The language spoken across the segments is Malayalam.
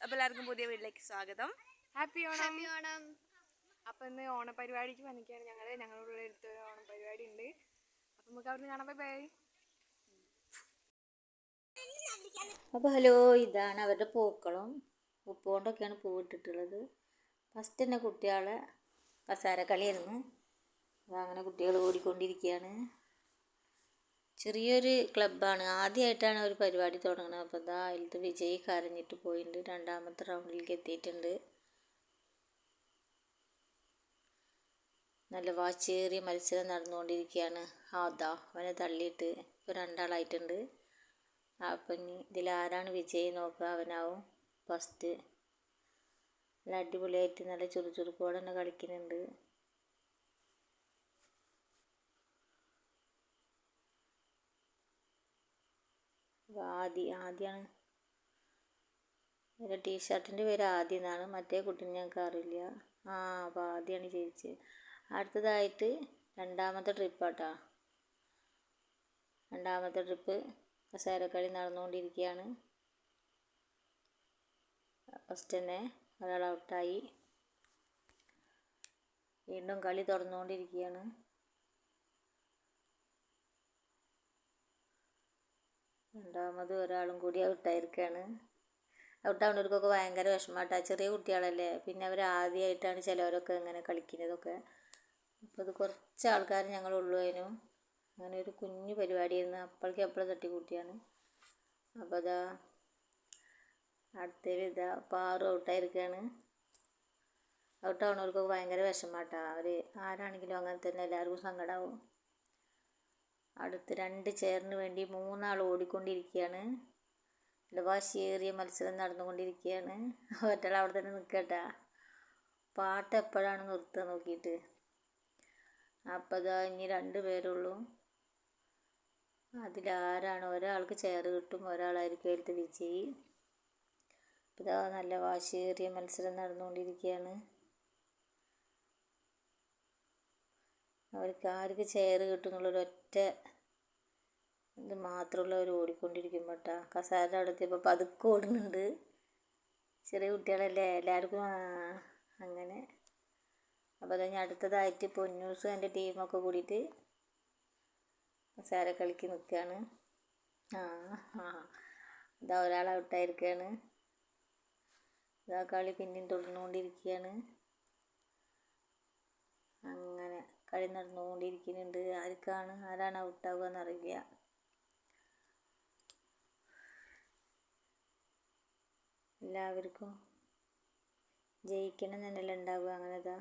അപ്പോൾ എല്ലാവർക്കും പുതിയ വീട്ടിലേക്ക് സ്വാഗതം. ഹാപ്പി ഓണം. ഓണം. അപ്പം ഇന്ന് ഓണപരിപാടിക്ക് വന്നിരിക്കുകയാണ് ഞങ്ങൾ ഞങ്ങളുടെ അടുത്ത് ഒരു ഓണപരിപാടി ഉണ്ട്. അപ്പം നമുക്ക് അവിടെ കാണാൻ ബൈ അപ്പൊ അപ്പോൾ ഹലോ ഇതാണ് അവരുടെ പൂക്കളും ഉപ്പ് കൊണ്ടൊക്കെയാണ് പൂവിട്ടിട്ടുള്ളത് ഫസ്റ്റ് തന്നെ കുട്ടികളെ കസാരക്കളിയായിരുന്നു. അങ്ങനെ കുട്ടികൾ ഓടിക്കൊണ്ടിരിക്കുകയാണ്. ചെറിയൊരു ക്ലബ്ബാണ്. ആദ്യമായിട്ടാണ് ഒരു പരിപാടി തുടങ്ങുന്നത് അപ്പോൾ ഇതാ അതിലത്തെ വിജയ് കരഞ്ഞിട്ട് പോയിട്ടുണ്ട് രണ്ടാമത്തെ റൗണ്ടിലേക്ക് എത്തിയിട്ടുണ്ട്. നല്ല വാച്ചേറിയ മത്സരം നടന്നുകൊണ്ടിരിക്കുകയാണ്. അതാ അവനെ തള്ളിയിട്ട് ഇപ്പോൾ രണ്ടാളായിട്ടുണ്ട്. അപ്പം ഇനി ഇതിലാരാണ് വിജയി നോക്കുക? അവനാവും ഫസ്റ്റ്. നല്ല അടിപൊളിയായിട്ട് നല്ല ചുറുചുറുക്കോടെ തന്നെ കളിക്കുന്നുണ്ട്. ആദി ആദിയാണ്. എന്റെ ടീഷർട്ടിന്റെ പേര് ആദി എന്നാണ്. മറ്റേ കുട്ടീനെ ഞങ്ങൾക്ക് അറിയില്ല. ആ അപ്പോൾ ആദ്യമാണ് ജയിച്ചത് അടുത്തതായിട്ട് രണ്ടാമത്തെ ട്രിപ്പാട്ടാ. രണ്ടാമത്തെ ട്രിപ്പ് കസേരക്കളി നടന്നുകൊണ്ടിരിക്കുകയാണ്. ഫസ്റ്റ് തന്നെ ഒരാൾ ഔട്ടായി. വീണ്ടും കളി തുറന്നുകൊണ്ടിരിക്കുകയാണ്. രണ്ടാമത് ഒരാളും കൂടി ഔട്ടായിരിക്കുകയാണ് ഔട്ടാവുന്നവർക്കൊക്കെ ഭയങ്കര വിഷമമാട്ടാ ചെറിയ കുട്ടികളല്ലേ. പിന്നെ അവർ ആദ്യമായിട്ടാണ് ചിലവരൊക്കെ ഇങ്ങനെ കളിക്കുന്നതൊക്കെ. അപ്പോൾ അത് കുറച്ച് ആൾക്കാർ ഞങ്ങളുള്ളൂ അതിനു. അങ്ങനെ ഒരു കുഞ്ഞു പരിപാടിയായിരുന്നു. അപ്പോഴേക്കും അപ്പോഴും തട്ടിക്കൂട്ടിയാണ് അപ്പോൾ അതാ അടുത്തൊരു ഇതാ പാറു ഔട്ടായിരിക്കുകയാണ് ഔട്ടാവുന്നവർക്കൊക്കെ ഭയങ്കര വിഷമാട്ടാ. അവർ ആരാണെങ്കിലും അങ്ങനെ തന്നെ എല്ലാവർക്കും സങ്കടമാവും അടുത്ത് രണ്ട് ചേറിന് വേണ്ടി മൂന്നാൾ ഓടിക്കൊണ്ടിരിക്കുകയാണ്. നല്ല വാശിയേറിയ മത്സരം നടന്നുകൊണ്ടിരിക്കുകയാണ്. ഒറ്റയാൾ അവിടെ തന്നെ നിൽക്കട്ടാ. പാട്ട് എപ്പോഴാണ് നിർത്തുക നോക്കിയിട്ട്. അപ്പോൾ ഇതാ ഇനി രണ്ട് പേരുള്ളൂ. അതിലാരാണ് ഒരാൾക്ക് ചെയർ കിട്ടും ഒരാളായിരിക്കും അതിലത്തെ വിജയി. ഇതാ നല്ല വാശിയേറിയ മത്സരം നടന്നുകൊണ്ടിരിക്കുകയാണ്. അവർക്ക് ആർക്ക് ചെയർ കിട്ടും എന്നുള്ളൊരൊറ്റ ഇത് മാത്രമുള്ളവർ ഓടിക്കൊണ്ടിരിക്കുമ്പോൾ കേട്ടോ കസാരയുടെ അടുത്തിപ്പോൾ പതുക്കെ ഓടുന്നുണ്ട്. ചെറിയ കുട്ടികളല്ലേ എല്ലാവർക്കും അങ്ങനെ. അപ്പോൾ അത് ഞാൻ അടുത്തതായിട്ട് പൊന്നൂസും എന്റെ ടീമൊക്കെ കൂടിയിട്ട് കസാര കളിക്ക് നിൽക്കുകയാണ് ആ ആ ഇതാ ഒരാൾ ഔട്ടായിരിക്കുകയാണ് ഇതാ കളി പിന്നെയും തുടർന്നുകൊണ്ടിരിക്കുകയാണ് അങ്ങനെ കളി നടന്നുകൊണ്ടിരിക്കുന്നുണ്ട്. ആർക്കാണ് ആരാണ് ഔട്ടാവുക എന്നറിയില്ല. എല്ലാവർക്കും ജയിക്കണം എന്നല്ല ഉണ്ടാവുക അങ്ങനെ ഇതാ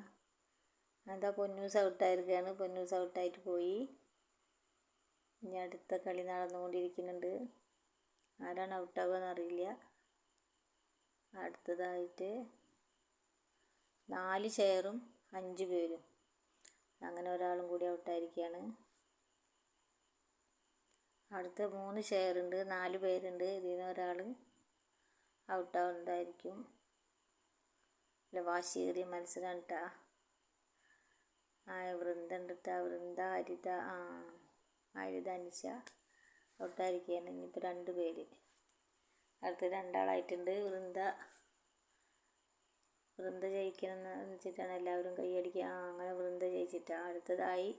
അതാ പൊന്നൂസ് ഔട്ടായിരിക്കുകയാണ് പൊന്നൂസ് ഔട്ടായിട്ട് പോയി. ഇനി അടുത്ത കളി നടന്നുകൊണ്ടിരിക്കുന്നുണ്ട്. ആരാണ് ഔട്ടാവുക എന്നറിയില്ല അടുത്തതായിട്ട് നാല് ചെയറും അഞ്ച് പേരും. അങ്ങനെ ഒരാളും കൂടി ഔട്ടായിരിക്കുകയാണ് അടുത്ത മൂന്ന് ചെയറുണ്ട് നാല് പേരുണ്ട്. ഇതിൽ നിന്ന് ഒരാൾ ഔട്ടാവുന്നതായിരിക്കും. അല്ല വാശിയേറിയ മത്സരം കേട്ടാ ആ വൃന്ദ ഉണ്ട് ട്ടാ വൃന്ദ ഹരിത ആ ഹരിത അനിശ ഔട്ടായിരിക്കുകയാണ് ഇനിയിപ്പോൾ രണ്ട് പേര്. അടുത്ത് രണ്ടാളായിട്ടുണ്ട്. വൃന്ദ വൃന്ദ ജയിക്കണമെന്ന് വെച്ചിട്ടാണ് എല്ലാവരും കൈയടിക്കുക ആ അങ്ങനെ വൃന്ദ ജയിച്ചിട്ടാണ് അടുത്തതായി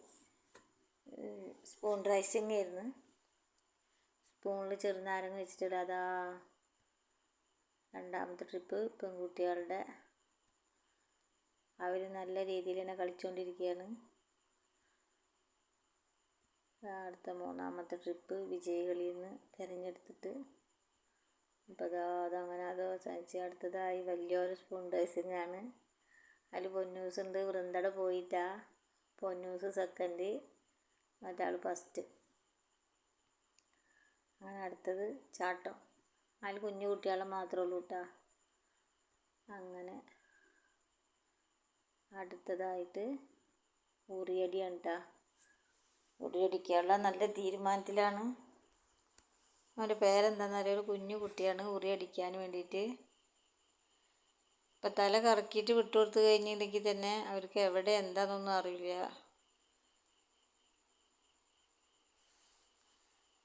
സ്പൂൺ റൈസിങ് ആയിരുന്നു. സ്പൂണിൽ ചെറുനാരങ്ങ വെച്ചിട്ട് അതാ രണ്ടാമത്തെ ട്രിപ്പ് പെൺകുട്ടികളുടെ. അവർ നല്ല രീതിയിൽ തന്നെ കളിച്ചുകൊണ്ടിരിക്കുകയാണ് അടുത്ത മൂന്നാമത്തെ ട്രിപ്പ് വിജയികളിൽ നിന്ന് തിരഞ്ഞെടുത്തിട്ട്. അപ്പോൾ അതാ അതങ്ങനെ അതോ ചാച്ചി അടുത്തതായി വലിയൊരു സ്പൂൺ റൈസിങ് ആണ്. അതിൽ പൊന്നൂസ് ഉണ്ട് വൃന്ദട പോയിട്ടാ. പൊന്നൂസ് സെക്കൻഡ് മറ്റാൾ ഫസ്റ്റ് അങ്ങനെ അടുത്തത് ചാട്ടം. അതിൽ കുഞ്ഞു കുട്ടികളെ മാത്രമേ ഉള്ളൂ കേട്ടോ അങ്ങനെ അടുത്തതായിട്ട് ഉറിയടിയാണ് കേട്ടോ ഉറിയടിക്കാനുള്ള നല്ല തീരുമാനത്തിലാണ്. അവന്റെ പേരെന്താണെന്ന് അറിയാം ഒരു കുഞ്ഞു കുട്ടിയാണ് ഉറിയടിക്കാൻ വേണ്ടിയിട്ട്. ഇപ്പം തല കറക്കിയിട്ട് വിട്ടുകൊടുത്ത് കഴിഞ്ഞിട്ടുണ്ടെങ്കിൽ തന്നെ അവർക്ക് എവിടെ എന്താണെന്നൊന്നും അറിയില്ല.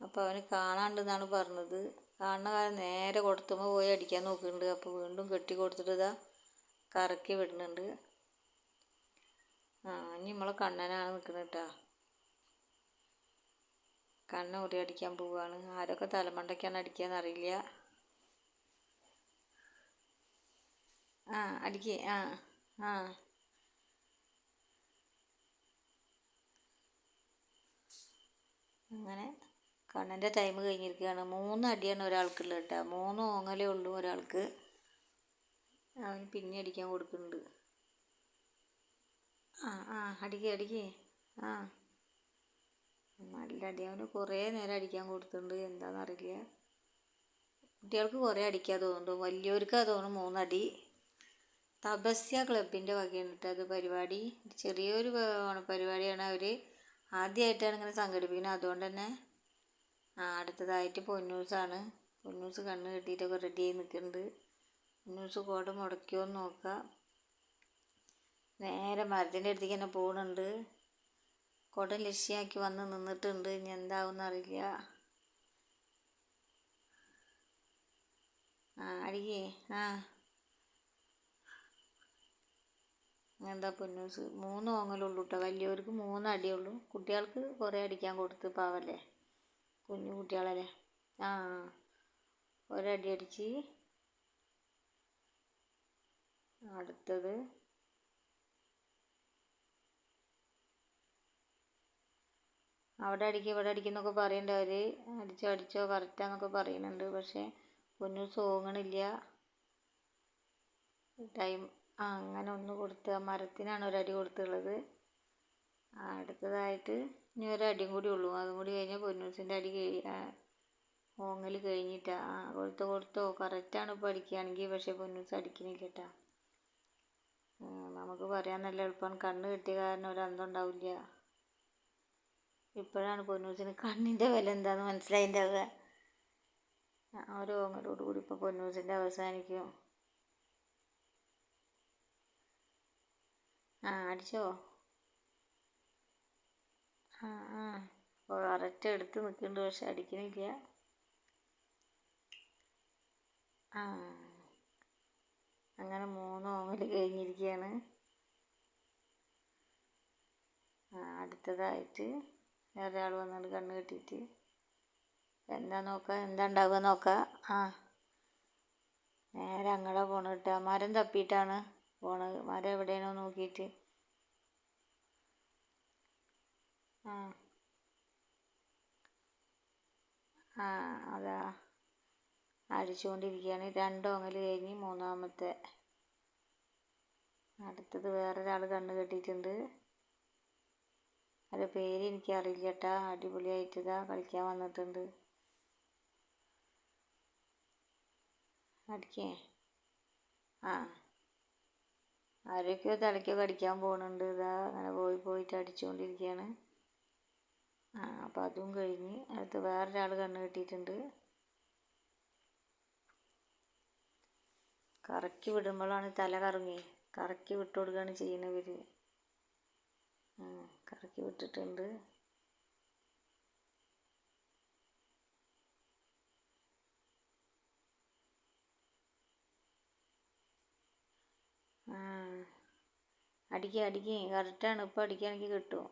അപ്പോൾ അവന് കാണാണ്ടെന്നാണ് പറഞ്ഞത്. കാണുന്ന കാലം നേരെ കൊടുത്തുമ്പോൾ പോയി അടിക്കാൻ നോക്കുന്നുണ്ട്. അപ്പോൾ വീണ്ടും കെട്ടി കൊടുത്തിട്ട് ഇതാ കറക്കി വിടുന്നുണ്ട്. ആ ഇനി നമ്മളെ കണ്ണനാണ് നിൽക്കുന്നത് കേട്ടോ. കണ്ണ ഉറി അടിക്കാൻ പോവുകയാണ് ആരൊക്കെ തലമണ്ടയ്ക്കാണ് അടിക്കാന്ന് അറിയില്ല. ആ അടിക്കേ. ആ ആ. അങ്ങനെ കണ്ണന്റെ ടൈം കഴിഞ്ഞിരിക്കുകയാണ്. മൂന്ന് അടിയാണ് ഒരാൾക്കുള്ളത് കേട്ടോ. മൂന്ന് ഓങ്ങലേ ഉള്ളൂ ഒരാൾക്ക്. അവന് പിന്നെ അടിക്കാൻ കൊടുക്കുന്നുണ്ട്. ആ ആ അടിക്കേ അടിക്കേ. ആ. നല്ല അടി. അവന് കുറേ നേരം അടിക്കാൻ കൊടുത്തിട്ടുണ്ട്. എന്താണെന്നറിയില്ല കുട്ടികൾക്ക് കുറേ അടിക്കാൻ തോന്നുന്നു. വലിയവർക്ക് തോന്നുന്നു മൂന്നടി തപസ്യ ക്ലബിന്റെ വകയാണ് കേട്ടോ അത് പരിപാടി. ചെറിയൊരു പരിപാടിയാണ് അവർ ആദ്യമായിട്ടാണ് ഇങ്ങനെ സംഘടിപ്പിക്കുന്നത്. അതുകൊണ്ട് തന്നെ അടുത്തതായിട്ട് പൊന്നൂസാണ്. പൊന്നൂസ് കണ്ണ് കെട്ടിയിട്ടൊക്കെ റെഡി ആയി നിൽക്കുന്നുണ്ട്. പൊന്നൂസ് കോട മുടക്കിയോ എന്ന് നോക്കുക നേരെ മരത്തിന്റെ അടുത്തേക്ക് തന്നെ പോകുന്നുണ്ട് കുട ലക്ഷ്യമാക്കി വന്ന് നിന്നിട്ടുണ്ട്. ഇനി എന്താവും അറിയില്ല. ആ അടിക്കേ ആ. എന്താ പൊന്നൂസ്? മൂന്ന് ഓങ്ങലുള്ളൂ കേട്ടോ വലിയവർക്ക് മൂന്ന് അടിയുള്ളൂ കുട്ടികൾക്ക് കുറേ അടിക്കാൻ കൊടുത്ത് പാവല്ലേ? കുഞ്ഞു കുട്ടികളല്ലേ? ആ ഒരടി അടിച്ച്. അടുത്തത്. അവിടെ അടിക്കുക ഇവിടെ അടിക്കുന്നൊക്കെ പറയുന്നുണ്ട് അവർ അടിച്ചോ അടിച്ചോ കറക്റ്റാന്നൊക്കെ പറയുന്നുണ്ട് പക്ഷേ കുഞ്ഞു സോങ്ങണില്ല. ടൈം ആ അങ്ങനെ ഒന്ന് കൊടുത്ത മരത്തിനാണ് ഒരടി കൊടുത്തുള്ളത്. അടുത്തതായിട്ട് ഇനി ഒരടിയും കൂടി ഉള്ളൂ. അതും കൂടി കഴിഞ്ഞാൽ പൊന്നൂസിന്റെ അടി ഓങ്ങൽ കഴിഞ്ഞിട്ടാ. ആ കൊടുത്തോ കൊടുത്തോ കറക്റ്റാണ് ഇപ്പോൾ അടിക്കുകയാണെങ്കിൽ പക്ഷേ പൊന്നൂസ് അടിക്കണില്ല കേട്ടാ നമുക്ക് പറയാൻ നല്ല എളുപ്പമാണ് കണ്ണ് കിട്ടിയ കാരണം ഒരു അന്തം ഉണ്ടാവില്ല. ഇപ്പോഴാണ് പൊന്നൂസിന് കണ്ണിന്റെ വില എന്താണെന്ന് മനസ്സിലായിണ്ടാവുക. ഒരു ഓങ്ങലോട് കൂടി ഇപ്പോൾ പൊന്നൂസിന്റെ അവസാനിക്കും. ആ അടിച്ചോ? ആ കറക്റ്റ് എടുത്ത് നിൽക്കുന്നുണ്ട് പക്ഷെ അടിക്കണില്ല. ആ. അങ്ങനെ മൂന്ന് ഓമൽ കഴിഞ്ഞിരിക്കുകയാണ് ആ അടുത്തതായിട്ട് ആൾ വന്നിട്ട് കണ്ണ് കെട്ടിയിട്ട് എന്താ നോക്കുക എന്താ ഉണ്ടാവുക നോക്കുക ആ. നേരെ അങ്ങടെ പോണ് കിട്ടുക മരം തപ്പിയിട്ടാണ് പോണത്. മരം എവിടെയാണോ നോക്കിയിട്ട്. ആ. ആ അതാ. അടിച്ചുകൊണ്ടിരിക്കുകയാണ്. രണ്ട് ഓങ്ങൽ കഴിഞ്ഞ് മൂന്നാമത്തെ. അടുത്തത് വേറൊരാൾ കണ്ണ് കെട്ടിയിട്ടുണ്ട്. അത് പേര് എനിക്കറിയില്ല കേട്ടാ അടിപൊളിയായിട്ട് ഇതാ കളിക്കാൻ വന്നിട്ടുണ്ട്. അടിക്കേ. ആ. ആരൊക്കെയോ തലയ്ക്കൊക്കെ അടിക്കാൻ പോകുന്നുണ്ട് ഇതാ അങ്ങനെ പോയി പോയിട്ട് അടിച്ചുകൊണ്ടിരിക്കുകയാണ്. ആ അപ്പം അതും കഴിഞ്ഞ് അടുത്ത് വേറൊരാൾ കണ്ണ് കെട്ടിയിട്ടുണ്ട്. കറക്കി വിടുമ്പോഴാണ് തല കറങ്ങി. കറക്കി വിട്ട് കൊടുക്കുകയാണ് ചെയ്യുന്നവർ കറക്കി വിട്ടിട്ടുണ്ട്. അടിക്കുക അടിക്കുക കറക്റ്റാണ്. ഇപ്പോൾ അടിക്കുകയാണെങ്കിൽ കിട്ടും.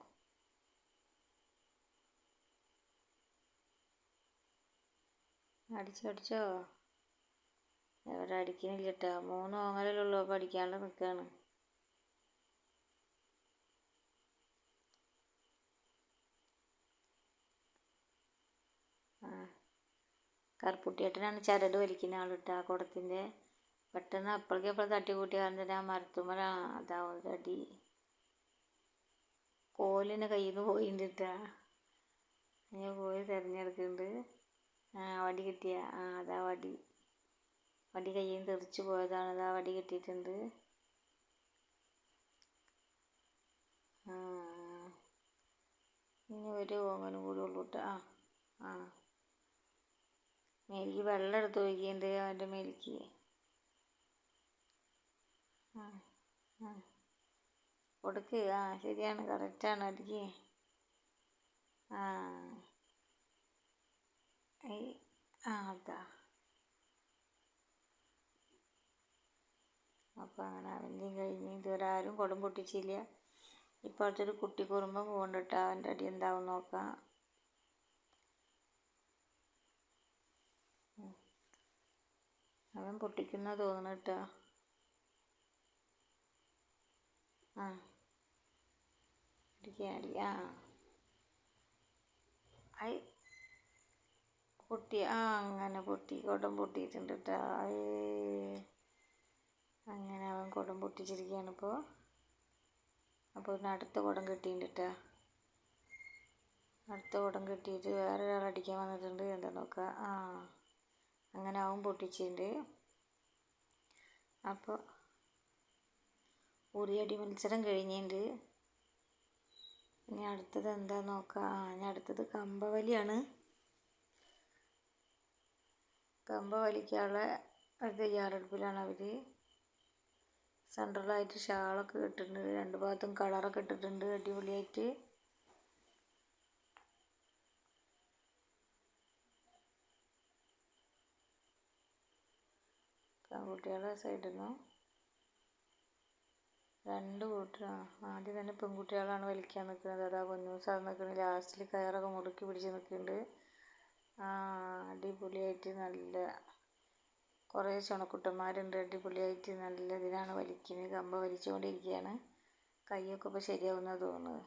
അടിച്ചോ അടിച്ചോ എവിടെ അടിക്കണില്ല കേട്ടോ മൂന്ന് ഓങ്ങലുള്ളൂ അപ്പോൾ അടിക്കാണ്ട് നിൽക്കുകയാണ് കറുപ്പുട്ടിയേട്ടനാണ് ചരട് വലിക്കുന്ന ആൾ കേട്ടോ ആ കുടത്തിന്റെ. പെട്ടെന്ന് അപ്പോഴേക്കും അപ്പോൾ തട്ടി കൂട്ടി കാരണം ആ മരത്തുമ്മല അതാവും അടി. കോലിന് കയ്യിൽ നിന്ന് പോയിട്ടുണ്ട് ഞാൻ പോയി തിരഞ്ഞെടുക്കുന്നുണ്ട് വടി കിട്ടിയ ആ അതാ വടി. വടി കയ്യിൽ നിന്ന് തെറിച്ച് പോയതാണ് അതാ വടി കിട്ടിയിട്ടുണ്ട്. ഇനി ഒരു ഓങ്ങനും കൂടി ഉള്ളൂ കേട്ടോ ആ ആ. മേലിക്ക് വെള്ളം എടുത്ത് ഒഴിക്കുന്നുണ്ട് അവന്റെ മേലിക്ക്. ആ ആ. കൊടുക്ക്. ആ ശരിയാണ്. കറക്റ്റാണ് അടിക്ക് ആ. ആ അതാ. അപ്പോൾ അങ്ങനെ അവന്റെയും കഴിഞ്ഞ് ഇതുവരെ ആരും കുടം പൊട്ടിച്ചില്ല. ഇപ്പോഴത്തെ ഒരു കുട്ടി കുറുമ്പം പോകണ്ടിട്ട്. അവന്റെ അടി എന്താവും നോക്കാം. അവൻ പൊട്ടിക്കുന്ന തോന്നണ കേട്ടോ. ആ. ആ. ഐ പൊട്ടി ആ അങ്ങനെ പൊട്ടി കുടം പൊട്ടിയിട്ടുണ്ട് കേട്ടോ അങ്ങനെ അവൻ കുടം പൊട്ടിച്ചിരിക്കുകയാണ് ഇപ്പോൾ അപ്പോൾ പിന്നെ അടുത്ത കുടം കിട്ടിയിട്ടുണ്ട് കേട്ടോ അടുത്ത കുടം കിട്ടിയിട്ട് വേറെ ഒരാൾ അടിക്കാൻ വന്നിട്ടുണ്ട് എന്താ നോക്കുക ആ അങ്ങനെ അവൻ പൊട്ടിച്ചിട്ടുണ്ട്. അപ്പോൾ ഉറിയടി മത്സരം കഴിഞ്ഞിട്ടുണ്ട് ഇനി അടുത്തത് എന്താ നോക്കുക ആ ഇനി അടുത്തത് കമ്പവലിയാണ്. കമ്പ വലിക്കാനുള്ള ഒരു തയ്യാറെടുപ്പിലാണ് അവർ സെൻട്രലായിട്ട് ഷാളൊക്കെ ഇട്ടിട്ടുണ്ട് രണ്ട് ഭാഗത്തും കളറൊക്കെ ഇട്ടിട്ടുണ്ട്. അടിപൊളിയായിട്ട്. പെൺകുട്ടികളുടെ സൈഡിൽ രണ്ട് കൂട്ടരും ആദ്യം തന്നെ പെൺകുട്ടികളാണ് വലിക്കാൻ നിൽക്കുന്നത്. അതാ പൊന്നൂസ് അത് നിൽക്കുന്നത് ലാസ്റ്റിൽ കയറൊക്കെ മുറുക്കി പിടിച്ച് നിൽക്കുന്നുണ്ട് അടിപൊളിയായിട്ട് നല്ല കുറേ ചുണക്കുട്ടന്മാരുണ്ട്. അടിപൊളിയായിട്ട് നല്ല ഇതിലാണ് വലിക്കുന്നത്. കമ്പ വലിച്ചുകൊണ്ടിരിക്കുകയാണ്. കൈയൊക്കെ ഇപ്പോൾ ശരിയാവുന്ന തോന്നുന്നത്.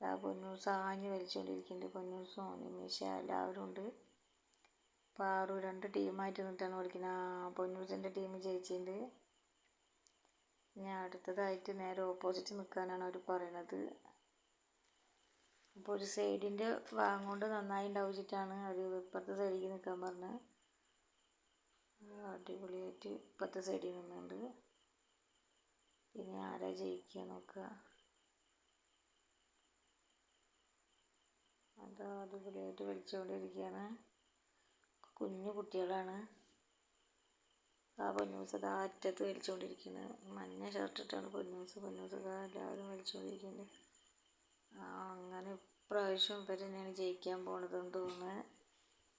ആ പൊന്നൂസ് ആഞ്ഞ് വലിച്ചുകൊണ്ടിരിക്കുന്നുണ്ട്. പൊന്നൂസും നിമിഷ എല്ലാവരും ഉണ്ട്. പാറു രണ്ട് ടീമായിട്ട് നിന്നിട്ടാണ് വലിക്കുന്നത് ആ പൊന്നൂസിന്റെ ടീം ജയിച്ചിട്ടുണ്ട്. ഇനി അടുത്തതായിട്ട് നേരെ ഓപ്പോസിറ്റ് നിൽക്കാനാണ് അവർ പറയണത്. അപ്പോൾ ഒരു സൈഡിന്റെ ഭാഗം കൊണ്ട് നന്നായി ഉണ്ടാവിച്ചിട്ടാണ് അവർ ഇപ്പുറത്തെ സൈഡിലേക്ക് നിൽക്കാൻ പറഞ്ഞത് അടിപൊളിയായിട്ട് ഇപ്പുറത്തെ സൈഡിൽ നിന്നുണ്ട് പിന്നെ ആരാ ജയിക്കുക നോക്കുക അതാ അടിപൊളിയായിട്ട് വലിച്ചുകൊണ്ടിരിക്കുകയാണ് കുഞ്ഞു കുട്ടികളാണ്. ആ പൊന്നൂസ് അതാ അറ്റത്ത് വലിച്ചുകൊണ്ടിരിക്കുന്നത് മഞ്ഞ ഷർട്ടിട്ടാണ് പൊന്നൂസ്. പൊന്നൂസ് അതാ എല്ലാവരും വലിച്ചുകൊണ്ടിരിക്കുന്നത് അങ്ങനെ ഇപ്രാവശ്യം ഇപ്പം തന്നെയാണ് ജയിക്കാൻ പോണതെന്ന് തോന്നുന്നത്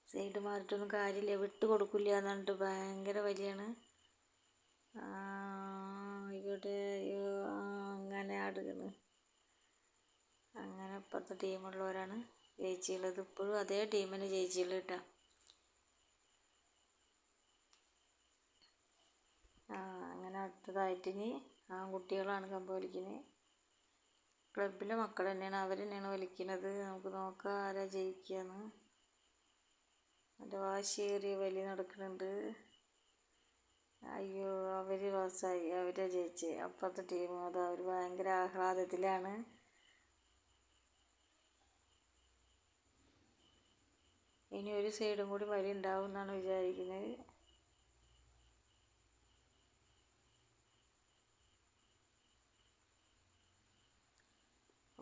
സൈഡ് മാറിയിട്ടൊന്നും കാര്യമില്ല. വിട്ട് കൊടുക്കില്ല എന്ന് പറഞ്ഞിട്ട് ഭയങ്കര വലിയാണ്. ആയിക്കോട്ടെ അങ്ങനെ ആടുകയാണ്. അങ്ങനെ ഇപ്പോഴത്തെ ടീമുള്ളവരാണ് ജയിച്ചുള്ളത് ഇപ്പോഴും അതേ ടീമിന് ജയിച്ചുള്ളത് കേട്ടോ. ആ അങ്ങനെ അടുത്തതായിട്ട് ഇനി ആൺകുട്ടികളാണ് കമ്പ് വലിക്കുന്നത് ക്ലബിലെ മക്കൾ തന്നെയാണ്. അവർ തന്നെയാണ് വലിക്കുന്നത് നമുക്ക് നോക്കാം ആരാ ജയിക്കുകയെന്ന് എന്റെ വാശിയേറിയ വലി നടക്കുന്നുണ്ട്. അയ്യോ അവർ പാസ്സായി അവരെ ജയിച്ച്. അപ്പുറത്തെ ടീം അത് അവർ ഭയങ്കര ആഹ്ലാദത്തിലാണ്. ഇനി ഒരു സൈഡും കൂടി വലി ഉണ്ടാവും എന്നാണ് വിചാരിക്കുന്നത്.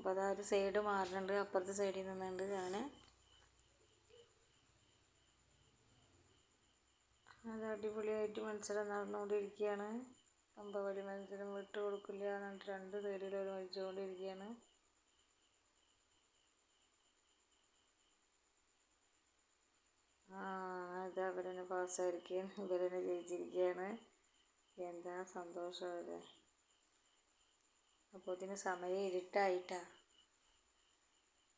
അപ്പോൾ അതാ ഒരു സൈഡ് മാറുന്നുണ്ട് അപ്പുറത്തെ സൈഡിൽ നിന്നുണ്ട് അങ്ങനെ അത് അടിപൊളിയായിട്ട് മത്സരം നടന്നുകൊണ്ടിരിക്കുകയാണ്. കമ്പവലി മത്സരം വിട്ടു കൊടുക്കില്ല എന്നിട്ട് രണ്ട് സൈഡിലും വലിച്ചുകൊണ്ടിരിക്കുകയാണ് ആ അത് അവരെന്നെ പാസ്സായിരിക്കുകയാണ് ഇവരെന്നെ ജയിച്ചിരിക്കുകയാണ്. എന്താ സന്തോഷം അവരെ. അപ്പോൾ ഇതിന് സമയം ഇരുട്ടായിട്ടാ.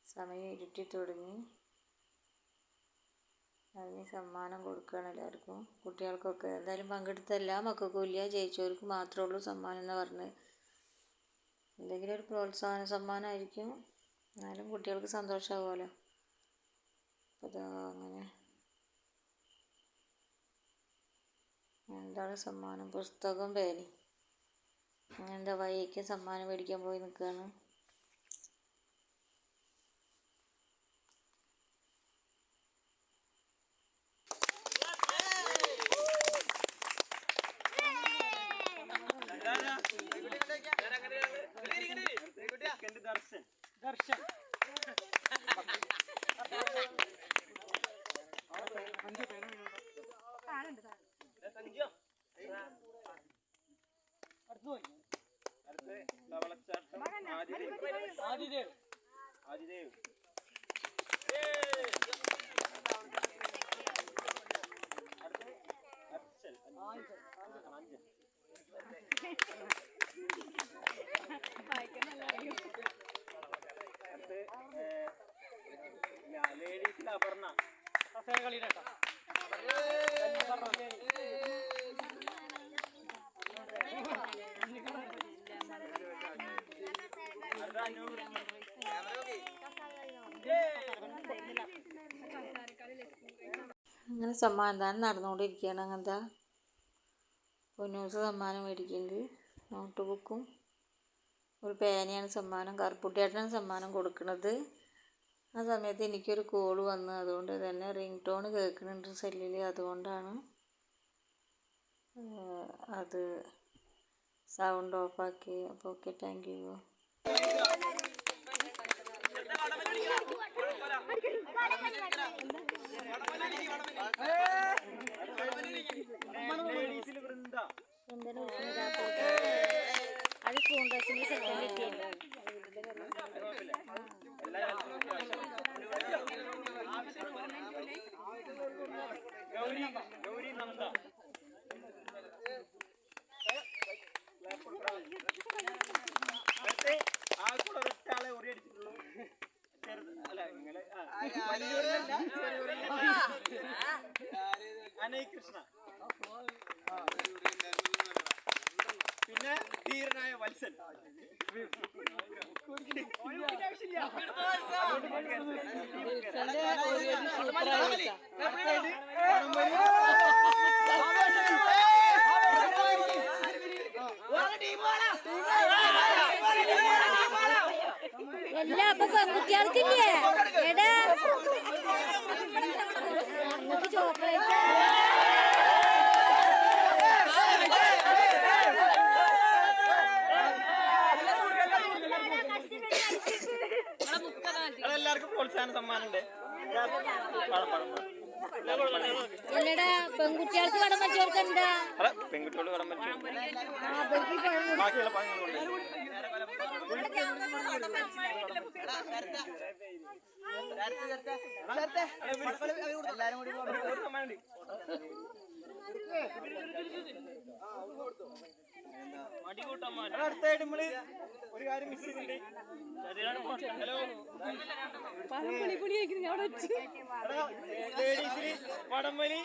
സമയം ഇരുട്ടി തുടങ്ങി. അതിന് സമ്മാനം കൊടുക്കുകയാണ് എല്ലാവർക്കും. കുട്ടികൾക്കൊക്കെ എന്തായാലും പങ്കെടുത്ത എല്ലാ മക്കൾക്കും ഇല്ല ജയിച്ചവർക്ക് മാത്രമേ ഉള്ളൂ സമ്മാനം എന്ന് പറഞ്ഞ്. എന്തെങ്കിലും ഒരു പ്രോത്സാഹന സമ്മാനമായിരിക്കും. എന്നാലും കുട്ടികൾക്ക് സന്തോഷമാകുമല്ലോ അപ്പോൾ ഇതാ അങ്ങനെ. എന്താണ് സമ്മാനം? പുസ്തകം പേനി. അങ്ങനത്തെ വഴിക്ക് സമ്മാനം മേടിക്കാൻ പോയി നിൽക്കുകയാണ് അടുത്ത് തവളച്ചാട്ടം. ആദിദേവ്. ആദിദേവ്. ആദിദേവ്. അടുത്ത് അച്ഛൻ അഞ്ചൻ അടുത്ത് ലേഡീസിൽ അപർണ. കളിയിലെട്ടാ അങ്ങനെ സമ്മാനദാനം നടന്നുകൊണ്ടിരിക്കുകയാണ് അങ്ങനത്തെ പൊന്നൂസ് സമ്മാനം മേടിക്കുന്നുണ്ട്. നോട്ട് ബുക്കും ഒരു പേനയാണ് സമ്മാനം കറുപ്പുട്ടിയേട്ടനാണ് സമ്മാനം കൊടുക്കുന്നത്. ആ സമയത്ത് എനിക്കൊരു കോൾ വന്നു അതുകൊണ്ട് തന്നെ റിംഗ് ടോൺ കേൾക്കുന്നുണ്ട് സെല്ലിൽ അതുകൊണ്ടാണ് അത് സൗണ്ട് ഓഫാക്കി അപ്പോൾ ഓക്കെ താങ്ക് യു ലേഡീസിൽ വൃന്ദ അത് സ്പൂൺ ഡ്രസ്സിന്റെ സെക്കൻഡ് എത്തിയല്ലോ ഗൗരി ഗൗരി നന്ദ അടുത്ത് ആ കൂടെ ഒരൊറ്റ ആളെ ഉറി അടിച്ചിട്ടുള്ളൂ ചെറുത് അല്ല നിങ്ങൾ ആ, വലിയൊരിലല്ല, ചെറിയൊരിലല്ല. അനയ് കൃഷ്ണ പിന്നെ ധീരനായ വത്സൻ. എല്ലാ അപ്പൊ പെൺകുട്ടികൾക്കില്ലേ? എടാ എല്ലാവർക്കും പ്രോത്സാഹന സമ്മാനമുണ്ട്. എന്നടാ പെൺകുട്ടികൾക്ക് കടം വെച്ചവർക്ക് എന്താ? അല്ല പെൺകുട്ടിയോട് കടം വെച്ചു. ബാക്കിയുള്ള പഴങ്ങളുണ്ട് ഒരു കാര്യം ചെയ്തിട്ടുണ്ട് ഹലോ വടംവലി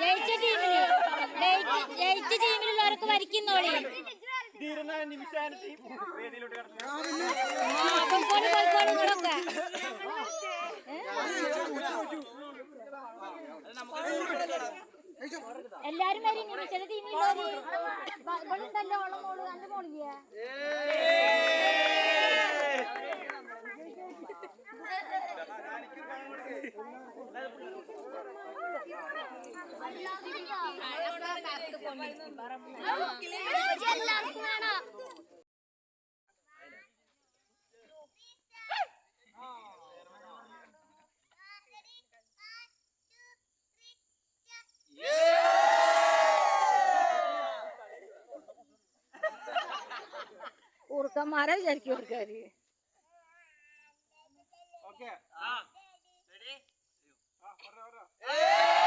ജയിച്ച ടീമിൽ ജയിച്ച- ജയിച്ച ടീമിലുള്ളവർക്ക് വരിക്കുന്നോളി ധീരനായ നിമിഷാന ടീം വേദിയിലോട്ട് എല്ലാരും വരും നിമിഷത്തെ ഇവളുണ്ടല്ലോ ഓളം മോൾ എന്റെ മോളില്ലേ? ഊർക്കന്മാരെ വിചാരിക്കും ഊർക്കാര് ഓക്കെ Yeah.